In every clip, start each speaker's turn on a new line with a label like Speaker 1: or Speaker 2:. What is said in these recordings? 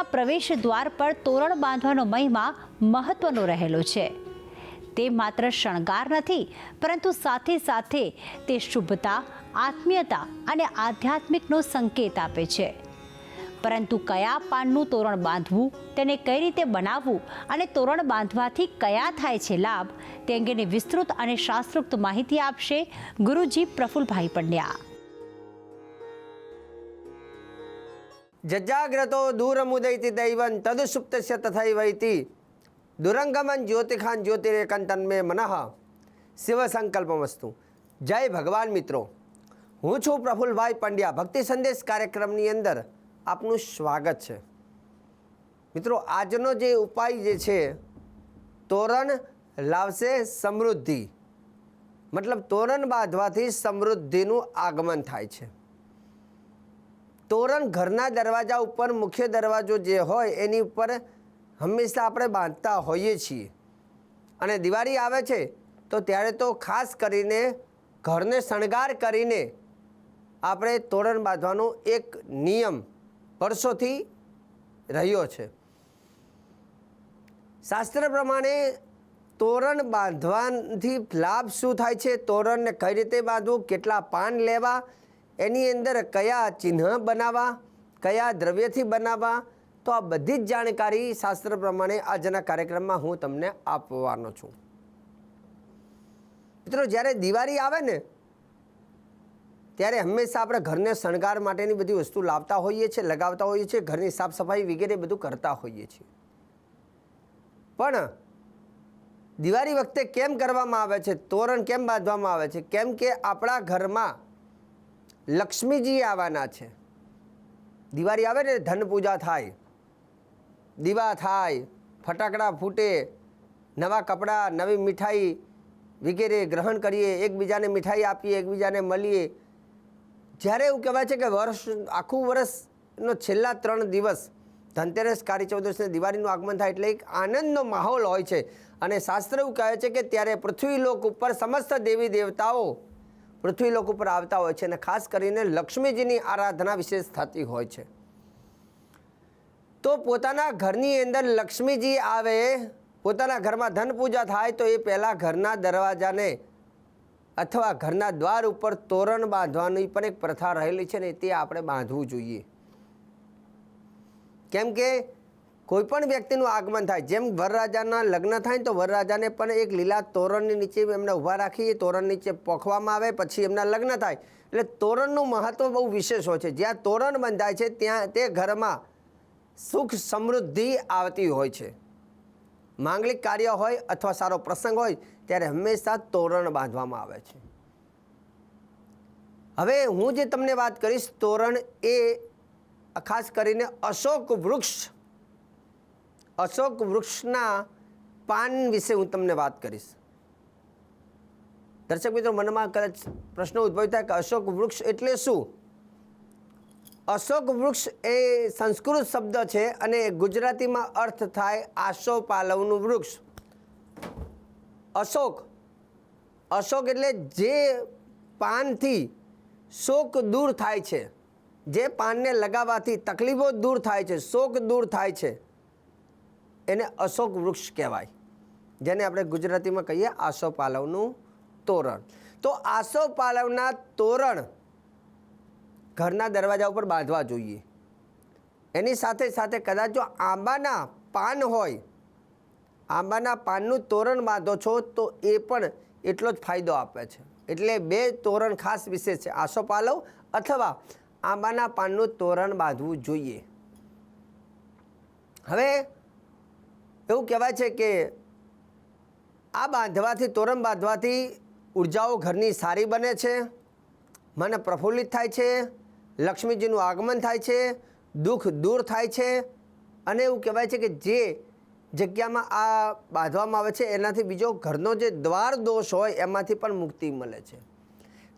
Speaker 1: ઘરના પ્રવેશ દ્વાર પર તોરણ બાંધવાનો મહિમા મહત્વનો રહેલો છે. તે માત્ર શણગાર નથી, પરંતુ સાથે સાથે તે શુભતા, આત્મીયતા અને આધ્યાત્મિકનો સંકેત આપે છે. પરંતુ કયા પાનનું તોરણ બાંધવું, તેને કઈ રીતે બનાવવું અને તોરણ બાંધવાથી કયા થાય છે લાભ, તે અંગેની વિસ્તૃત અને શાસ્ત્રોક્ત માહિતી આપશે ગુરુજી પ્રફુલભાઈ પંડ્યા.
Speaker 2: જજાગ્રતો દૂરમુદૈતિ દૈવં તદુસુપ્તસ્ય તથૈવૈતિ દુરંગમન જ્યોતિખાન જ્યોતિરેકંતન મે મનઃ શિવ સંકલ્પમસ્તુ જય ભગવાન મિત્રો હું છું પ્રફુલભાઈ પંડ્યા ભક્તિ સંદેશ કાર્યક્રમની અંદર આપનું સ્વાગત છે મિત્રો આજનો જે ઉપાય જે છે તોરણ લાવશે સમૃદ્ધિ મતલબ તોરણ બાંધવાથી સમૃદ્ધિનું આગમન થાય છે તોરણ ઘરના દરવાજા ઉપર મુખ્ય દરવાજો જે હોય એની ઉપર હંમેશા આપણે બાંધતા હોઈએ છીએ. અને દિવાળી આવે છે તો ત્યારે તો ખાસ કરીને ઘરને શણગાર કરીને આપણે તોરણ બાંધવાનો એક નિયમ વર્ષોથી રહ્યો છે. શાસ્ત્ર પ્રમાણે તોરણ બાંધવાથી લાભ શું થાય છે? તોરણને કઈ રીતે બાંધવું? કેટલા પાન લેવા? એની અંદર કયા ચિહ્ન બનાવવા, કયા દ્રવ્યથી બનાવવા, તો આ બધી જ જાણકારી શાસ્ત્ર પ્રમાણે આજના કાર્યક્રમમાં હું તમને આપવાનો છું. મિત્રો, જ્યારે દિવાળી આવે ને, ત્યારે હંમેશા આપણે ઘરને શણગાર માટેની બધી વસ્તુ લાવતા હોઈએ છીએ, લગાવતા હોઈએ છીએ, ઘરની સાફ સફાઈ વગેરે બધું કરતા હોઈએ છીએ. પણ દિવાળી વખતે કેમ કરવામાં આવે છે? તોરણ કેમ બાંધવામાં આવે છે? કેમ કે આપણા ઘરમાં લક્ષ્મીજી આવવાના છે. દિવાળી આવે ને, ધન પૂજા થાય, દીવા થાય, ફટાકડા ફૂટે, નવા કપડાં, નવી મીઠાઈ વગેરે ગ્રહણ કરીએ, એકબીજાને મીઠાઈ આપીએ, એકબીજાને મળીએ. જ્યારે એવું કહેવાય છે કે વર્ષ, આખું વર્ષનો છેલ્લા ત્રણ દિવસ, ધનતેરસ કાળી ચૌદશને દિવાળીનું આગમન થાય એટલે એક આનંદનો માહોલ હોય છે. અને શાસ્ત્ર એવું કહે છે કે ત્યારે પૃથ્વીલોક ઉપર સમસ્ત દેવી દેવતાઓ પૃથ્વીલોક ઉપર આવતા હોય છે અને ખાસ કરીને લક્ષ્મીજીની આરાધના વિશેષ થતી હોય છે. તો પોતાના ઘરની અંદર લક્ષ્મીજી આવે, પોતાના ઘરમાં ધન પૂજા થાય તો એ પહેલાં ઘરના દરવાજાને અથવા ઘરના દ્વાર ઉપર તોરણ બાંધવાની પણ એક પ્રથા રહેલી છે ને તે આપણે બાંધવું જોઈએ. કેમ કે કોઈ પણ વ્યક્તિનું આગમન થાય, જેમ વરરાજાના લગ્ન થાય તો વરરાજાને પણ એક લીલા તોરણની નીચે એમને ઊભા રાખી તોરણ નીચે પોખવામાં આવે, પછી એમના લગ્ન થાય. એટલે તોરણનું મહત્ત્વ બહુ વિશેષ હોય છે. જ્યાં તોરણ બંધાય છે, ત્યાં તે ઘરમાં સુખ સમૃદ્ધિ આવતી હોય છે. માંગલિક કાર્ય હોય અથવા સારો પ્રસંગ હોય, ત્યારે હંમેશા તોરણ બાંધવામાં આવે છે. હવે હું જે તમને વાત કરીશ, તોરણ એ, ખાસ કરીને અશોક વૃક્ષ અશોક વૃક્ષના પાન વિશે હું તમને વાત કરીશ. દર્શક મિત્રો, મનમાં કદાચ પ્રશ્ન ઉદ્ભવ થાય કે અશોક વૃક્ષ એટલે શું? અશોક વૃક્ષ એ સંસ્કૃત શબ્દ છે અને ગુજરાતીમાં અર્થ થાય આશો પાલવનું વૃક્ષ. અશોક અશોક એટલે જે પાનથી શોક દૂર થાય છે, જે પાનને લગાવવાથી તકલીફો દૂર થાય છે, શોક દૂર થાય છે. એને અશોક વૃક્ષ કહેવાય, જેને આપણે ગુજરાતીમાં કહીએ આસો પાલવનું તોરણ. તો આસો પાલવના તોરણ ઘરના દરવાજા ઉપર બાંધવા જોઈએ. એની સાથે સાથે કદાચ જો આંબાના પાન હોય, આંબાના પાનનું તોરણ બાંધો છો, તો એ પણ એટલો જ ફાયદો આપે છે. એટલે બે તોરણ ખાસ વિશેષ છે આસો પાલવ અથવા આંબાના પાનનું તોરણ બાંધવું જોઈએ. હવે એવું કહેવાય છે કે આ બાંધવાથી, તોરણ બાંધવાથી ઉર્જાઓ ઘરની સારી બને છે, મન પ્રફુલ્લિત થાય છે, લક્ષ્મીજીનું આગમન થાય છે, દુઃખ દૂર થાય છે. અને એવું કહેવાય છે કે જે જગ્યામાં આ બાંધવામાં આવે છે, એનાથી બીજો ઘરનો જે દ્વાર દોષ હોય, એમાંથી પણ મુક્તિ મળે છે.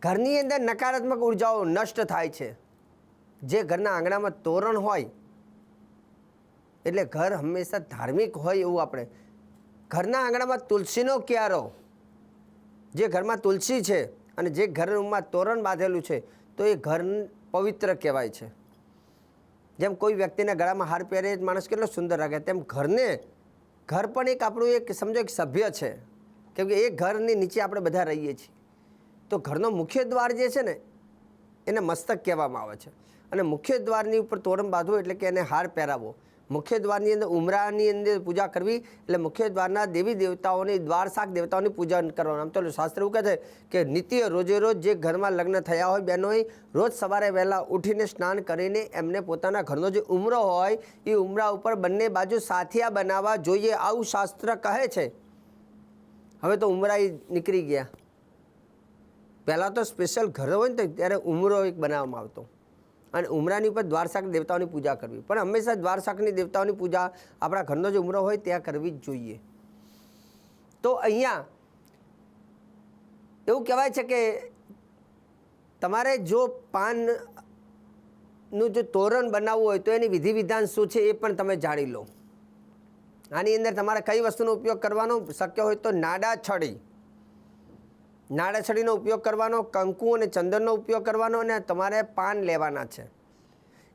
Speaker 2: ઘરની અંદર નકારાત્મક ઉર્જાઓ નષ્ટ થાય છે. જે ઘરના આંગણામાં તોરણ હોય એટલે ઘર હંમેશા ધાર્મિક હોય એવું આપણે. ઘરના આંગણામાં તુલસીનો ક્યારો, જે ઘરમાં તુલસી છે અને જે ઘરમાં તોરણ બાંધેલું છે, તો એ ઘર પવિત્ર કહેવાય છે. જેમ કોઈ વ્યક્તિના ગળામાં હાર પહેરે માણસ કેટલો સુંદર લાગે, તેમ ઘરને, ઘર પણ એક આપણું એક સમજો એક સભ્ય છે. કેમ કે એ ઘરની નીચે આપણે બધા રહીએ છીએ. તો ઘરનો મુખ્ય દ્વાર જે છે ને, એને મસ્તક કહેવામાં આવે છે. અને મુખ્ય દ્વારની ઉપર તોરણ બાંધવું એટલે કે એને હાર પહેરાવવો. મુખ્ય દ્વારની અંદર, ઉમરાની અંદર પૂજા કરવી એટલે મુખ્ય દ્વારના દેવી દેવતાઓની દ્વાર શાક દેવતાઓની પૂજા કરવાનું. આમ તો શાસ્ત્ર એવું કહે છે કે નિત્ય રોજે રોજ જે ઘરમાં લગ્ન થયા હોય બહેનોએ, રોજ સવારે વહેલા ઉઠીને સ્નાન કરીને એમને પોતાના ઘરનો જે ઉમરો હોય, એ ઉમરા ઉપર બંને બાજુ સાથિયા બનાવવા જોઈએ આવું શાસ્ત્ર કહે છે. હવે તો ઉમરા નીકળી ગયા. પહેલાં તો સ્પેશિયલ ઘર હોય ને ત્યારે ઉમરો એક બનાવવામાં આવતો. અને ઉમરાની ઉપર દ્વારશાક દેવતાઓની પૂજા કરવી. પણ હંમેશા દ્વારશાકની દેવતાઓની પૂજા આપણા ઘરનો જે ઉમરો હોય ત્યાં કરવી જ જોઈએ. તો અહીંયા એવું કહેવાય છે કે તમારે જો પાનનું જો તોરણ બનાવવું હોય તો એની વિધિ વિધાન શું છે એ પણ તમે જાણી લો. આની અંદર તમારે કઈ વસ્તુનો ઉપયોગ કરવાનો શક્ય હોય તો નાડા છડી. છડીનો ઉપયોગ કરવાનો, કંકુ અને ચંદનનો ઉપયોગ કરવાનો અને તમારે પાન લેવાના છે.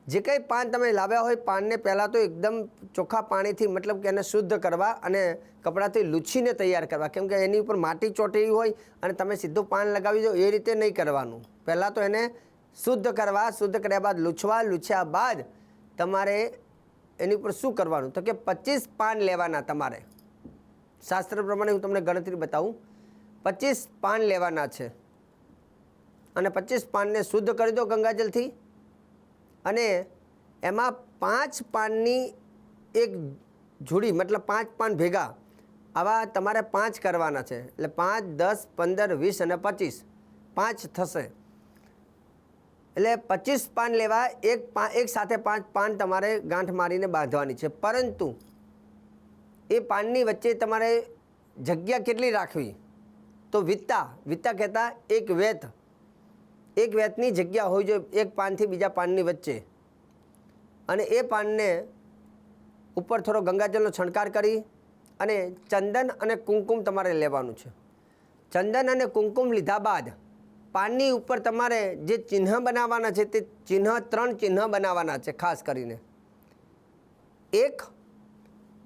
Speaker 2: જે કંઈ પાન તમે લાવ્યા હોય, પાનને પહેલાં તો એકદમ ચોખ્ખા પાણીથી મતલબ કે એને શુદ્ધ કરવા અને કપડાથી લૂછીને તૈયાર કરવા. કેમ કે એની ઉપર માટી ચોટેલી હોય અને તમે સીધું પાન લગાવી દો, એ રીતે નહીં કરવાનું. પહેલાં તો એને શુદ્ધ કરવા, શુદ્ધ કર્યા બાદ લૂછવા, લૂછ્યા બાદ તમારે એની ઉપર શું કરવાનું? તો કે પચીસ પાન લેવાના તમારે. શાસ્ત્ર પ્રમાણે હું તમને ગણતરી બતાવું. પચીસ પાન લેવાના છે. અને પચીસ પાનને શુદ્ધ કરી દો ગંગાજલથી. અને એમાં પાંચ પાનની એક જોડી, મતલબ પાંચ પાન ભેગા, આવા તમારે પાંચ કરવાના છે. એટલે પાંચ, દસ, પંદર, વીસ અને પચીસ. પાંચ થશે. એટલે પચીસ પાન લેવા, એક એક સાથે પાંચ પાન તમારે ગાંઠ મારીને બાંધવાની છે. પરંતુ એ પાનની વચ્ચે તમારે જગ્યા કેટલી રાખવી? તો વિત્તા વિત્તા કહેતા એક વેત. એક વેતની જગ્યા હોય જોઈએ એક પાનથી બીજા પાનની વચ્ચે. અને એ પાનને ઉપર થોડો ગંગાજળનો છંટકાર કરી અને ચંદન અને કુમકુમ તમારે લેવાનું છે. ચંદન અને કુમકુમ લીધા બાદ પાનની ઉપર તમારે જે ચિહ્ન બનાવવાના છે તે ચિહ્ન, ત્રણ ચિહ્ન બનાવવાના છે ખાસ કરીને. એક,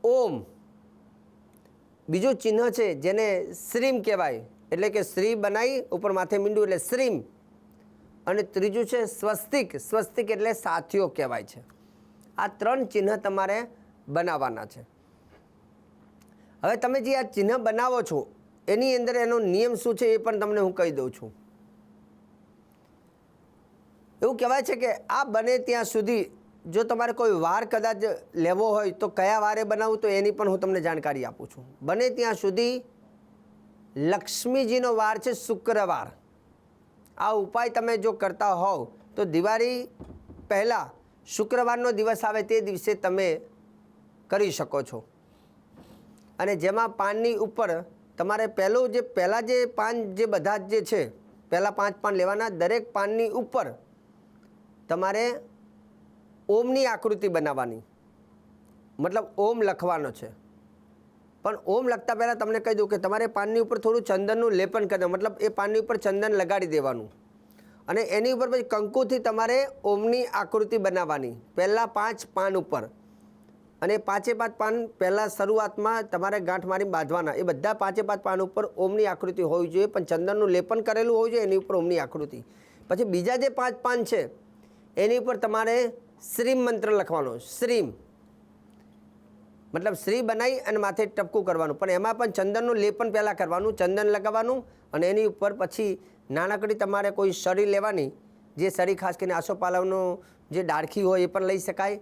Speaker 2: ઓમ. બીજું ચિહ્ન છે જેને શ્રીમ કહેવાય. એટલે કે શ્રી બનાવી ઉપર માથે મીંડું એટલે શ્રીમ. અને ત્રીજું છે સ્વસ્તિક. સ્વસ્તિક એટલે સાથીઓ કહેવાય છે. આ ત્રણ ચિહ્ન તમારે બનાવવાના છે. હવે તમે જે આ ચિહ્ન બનાવો છો, એની અંદર એનો નિયમ શું છે એ પણ તમને હું કહી દઉં છું. એવું કહેવાય છે કે આ બને ત્યાં સુધી જો તમારે કોઈ વાર કદાચ લેવો હોય તો કયા વારે બનાવવું તો એની પણ હું તમને જાણકારી આપું છું. બને ત્યાં સુધી લક્ષ્મીજીનો વાર છે શુક્રવાર. આ ઉપાય તમે જો કરતા હોવ તો દિવાળી પહેલાં શુક્રવારનો દિવસ આવે તે દિવસે તમે કરી શકો છો. અને જેમાં પાનની ઉપર તમારે પહેલું જે, પહેલાં જે પાન જે બધા જે છે, પહેલાં પાંચ પાન લેવાના, દરેક પાનની ઉપર તમારે ઓમની આકૃતિ બનાવવાની. મતલબ ઓમ લખવાનો છે. પણ ઓમ લખતા પહેલાં તમને કહી દઉં કે તમારે પાનની ઉપર થોડું ચંદનનું લેપન કરી મતલબ એ પાનની ઉપર ચંદન લગાડી દેવાનું. અને એની ઉપર પછી કંકુથી તમારે ઓમની આકૃતિ બનાવવાની. પહેલાં પાંચ પાન ઉપર. અને પાંચે પાંચ પાન પહેલાં શરૂઆતમાં તમારે ગાંઠ મારી બાંધવાના. એ બધા પાંચે પાંચ પાન ઉપર ઓમની આકૃતિ હોવી જોઈએ, પણ ચંદનનું લેપન કરેલું હોવું જોઈએ, એની ઉપર ઓમની આકૃતિ. પછી બીજા જે પાંચ પાન છે, એની ઉપર તમારે શ્રીમ મંત્ર લખવાનો, શ્રીમ. મતલબ શ્રી બનાવી અને માથે ટપકું કરવાનું. પણ એમાં પણ ચંદનનું લેપન પહેલાં કરવાનું, ચંદન લગાવવાનું અને એની ઉપર પછી નાનકડી તમારે કોઈ સળી લેવાની, જે સળી ખાસ કરીને આસોપાલવનું જે ડાળખી હોય એ પણ લઈ શકાય.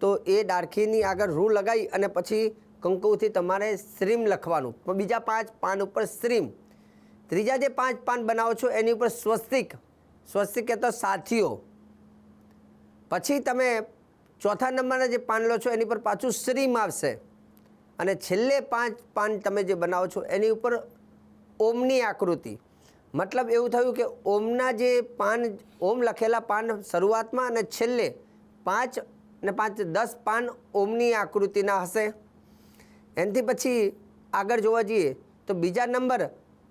Speaker 2: તો એ ડાળખીની આગળ રૂ લગાવી અને પછી કંકુથી તમારે શ્રીમ લખવાનું. પણ બીજા પાંચ પાન ઉપર શ્રીમ. ત્રીજા જે પાંચ પાન બનાવો છો, એની ઉપર સ્વસ્તિક. સ્વસ્તિક કહેતો સાથીઓ. પછી તમે ચોથા નંબરના જે પાન લો છો, એની પર પાછું શ્રીમ આવશે. અને છેલ્લે પાંચ પાન તમે જે બનાવો છો, એની ઉપર ઓમની આકૃતિ. મતલબ એવું થયું કે ઓમના જે પાન, ઓમ લખેલા પાન શરૂઆતમાં અને છેલ્લે પાંચ ને પાંચ દસ પાન ઓમની આકૃતિના હશે. એનાથી પછી આગળ જોવા જઈએ તો બીજા નંબર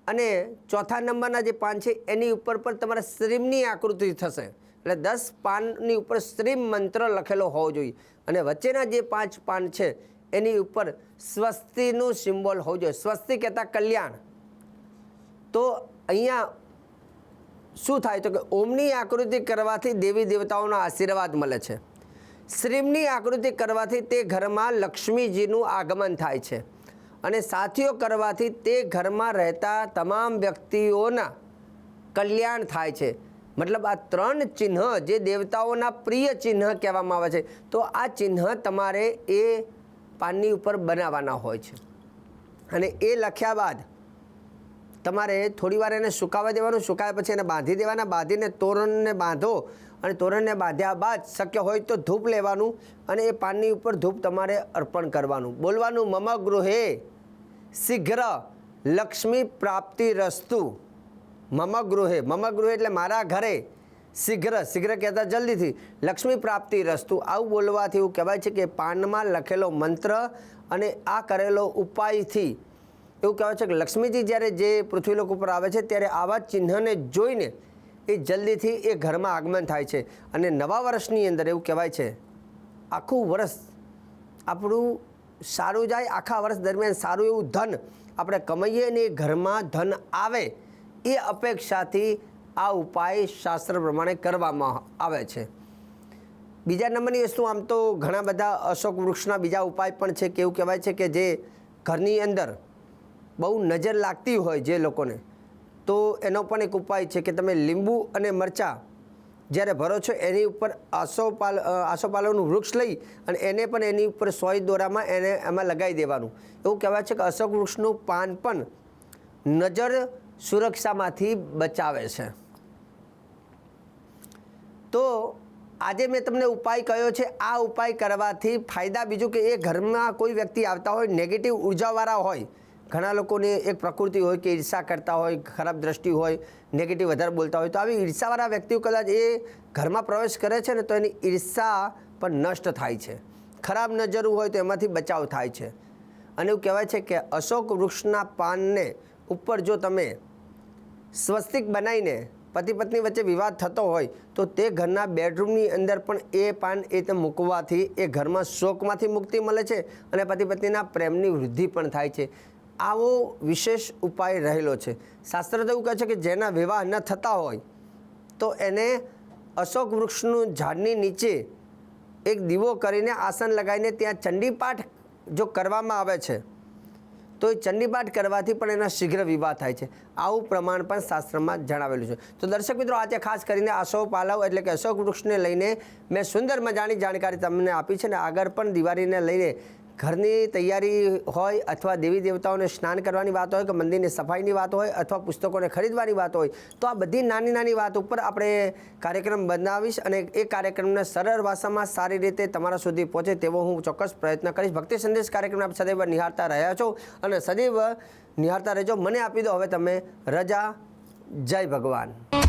Speaker 2: અને ચોથા નંબરના જે પાન છે, એની ઉપર પણ તમારા શ્રીમની આકૃતિ થશે. એટલે દસ પાનની ઉપર શ્રી મંત્ર લખેલો હોવો જોઈએ. અને વચ્ચેના જે પાંચ પાન છે, એની ઉપર સ્વસ્તિનું સિમ્બોલ હોવું જોઈએ. સ્વસ્તિ કહેતા કલ્યાણ. તો અહીંયા શું થાય તો કે ઓમની આકૃતિ કરવાથી દેવી દેવતાઓના આશીર્વાદ મળે છે. શ્રીમની આકૃતિ કરવાથી તે ઘરમાં લક્ષ્મીજીનું આગમન થાય છે. અને સાથીઓ કરવાથી તે ઘરમાં રહેતા તમામ વ્યક્તિઓના કલ્યાણ થાય છે. મતલબ આ ત્રણ ચિહ્ન જે દેવતાઓના પ્રિય ચિહ્ન કહેવામાં આવે છે, તો આ ચિહ્ન તમારે એ પાનની ઉપર બનાવવાના હોય છે. અને એ લખ્યા બાદ તમારે થોડીવાર એને સુકાવા દેવાનું, સુકાયા પછી એને બાંધી દેવાના, બાંધીને તોરણને બાંધો અને તોરણને બાંધ્યા બાદ શક્ય હોય તો ધૂપ લેવાનું અને એ પાનની ઉપર ધૂપ તમારે અર્પણ કરવાનું. બોલવાનું, મમ ગૃહે શીઘ્ર લક્ષ્મી પ્રાપ્તિ રસ્તુ. મમ ગૃહે મમ ગૃહે એટલે મારા ઘરે. શીઘ્ર શીઘ્ર કહેતા જલ્દીથી. લક્ષ્મી પ્રાપ્તિ રસ્તુ આવું બોલવાથી એવું કહેવાય છે કે પાનમાં લખેલો મંત્ર અને આ કરેલો ઉપાયથી. એવું કહેવાય છે કે લક્ષ્મીજી જ્યારે જે પૃથ્વીલોક ઉપર આવે છે ત્યારે આવા ચિહ્નને જોઈને એ જલ્દીથી એ ઘરમાં આગમન થાય છે. અને નવા વર્ષની અંદર એવું કહેવાય છે, આખું વર્ષ આપણું સારું જાય, આખા વર્ષ દરમિયાન સારું એવું ધન આપણે કમાઈએ અને ઘરમાં ધન આવે. એ અપેક્ષાથી આ ઉપાય શાસ્ત્ર પ્રમાણે કરવામાં આવે છે. બીજા નંબરની વસ્તુ, આમ તો ઘણા બધા અશોક વૃક્ષના બીજા ઉપાય પણ છે કે એવું કહેવાય છે કે જે ઘરની અંદર બહુ નજર લાગતી હોય જે લોકોને, તો એનો પણ એક ઉપાય છે કે તમે લીંબુ અને મરચાં જ્યારે ભરો છો, એની ઉપર આસોપાલ આસોપાલોનું વૃક્ષ લઈ અને એને પણ એની ઉપર સોય દોરામાં એને એમાં લગાવી દેવાનું. એવું કહેવાય છે કે અશોક વૃક્ષનું પાન પણ નજર સુરક્ષામાંથી બચાવે છે. તો આજે મેં તમને ઉપાય કયો છે? આ ઉપાય કરવાથી ફાયદા બીજું કે એ ઘરમાં કોઈ વ્યક્તિ આવતા હોય નેગેટિવ ઉર્જાવાળા હોય, ઘણા લોકોને એક પ્રકૃતિ હોય કે ઈર્ષા કરતા હોય, ખરાબ દ્રષ્ટિ હોય નેગેટિવ વધારે બોલતા હોય, તો આવી ઈર્ષાવાળા વ્યક્તિઓ કદાચ એ ઘરમાં પ્રવેશ કરે છે ને તો એની ઈર્ષા પણ નષ્ટ થાય છે. ખરાબ નજર હોય તો એમાંથી બચાવ થાય છે. અને એવું કહેવાય છે કે અશોક વૃક્ષના પાનને ઉપર જો તમે સ્વસ્તિક બનાવીને પતિ પત્ની વચ્ચે વિવાદ થતો હોય તો તે ઘરના બેડરૂમની અંદર પણ એ પાન એ તે મૂકવાથી એ ઘરમાં શોકમાંથી મુક્તિ મળે છે અને પતિ પત્નીના પ્રેમની વૃદ્ધિ પણ થાય છે. આવો વિશેષ ઉપાય રહેલો છે. શાસ્ત્ર તો એવું કહે છે કે જેના વિવાહ ન થતા હોય તો એને અશોક વૃક્ષનું ઝાડની નીચે એક દીવો કરીને આસન લગાવીને ત્યાં ચંડીપાઠ જો કરવામાં આવે છે. તો એ ચંડીપાઠ કરવાથી પણ એના શીઘ્ર વિવાહ થાય છે. આવું પ્રમાણ પણ શાસ્ત્રમાં જણાવેલું છે. તો દર્શક મિત્રો, આજે ખાસ કરીને અશોક પાલવ એટલે કે અશોક વૃક્ષને લઈને મેં સુંદર મજાની જાણકારી તમને આપી છે ને આગળ પણ દિવાળીને લઈને ઘરની તૈયારી હોય અથવા દેવી દેવતાઓને સ્નાન કરવાની વાત હોય કે મંદિરની સફાઈની વાત હોય અથવા પુસ્તકોને ખરીદવાની વાત હોય, તો આ બધી નાની નાની વાત ઉપર આપણે કાર્યક્રમ બનાવીશ અને એ કાર્યક્રમને સરળ ભાષામાં સારી રીતે તમારા સુધી પહોંચે તેવો હું ચોક્કસ પ્રયત્ન કરીશ. ભક્તિ સંદેશ કાર્યક્રમ આપ સદૈવ નિહાળતા રહ્યા છો અને સદૈવ નિહાળતા રહેજો. મને આપી દો. હવે તમે રજા. જય ભગવાન.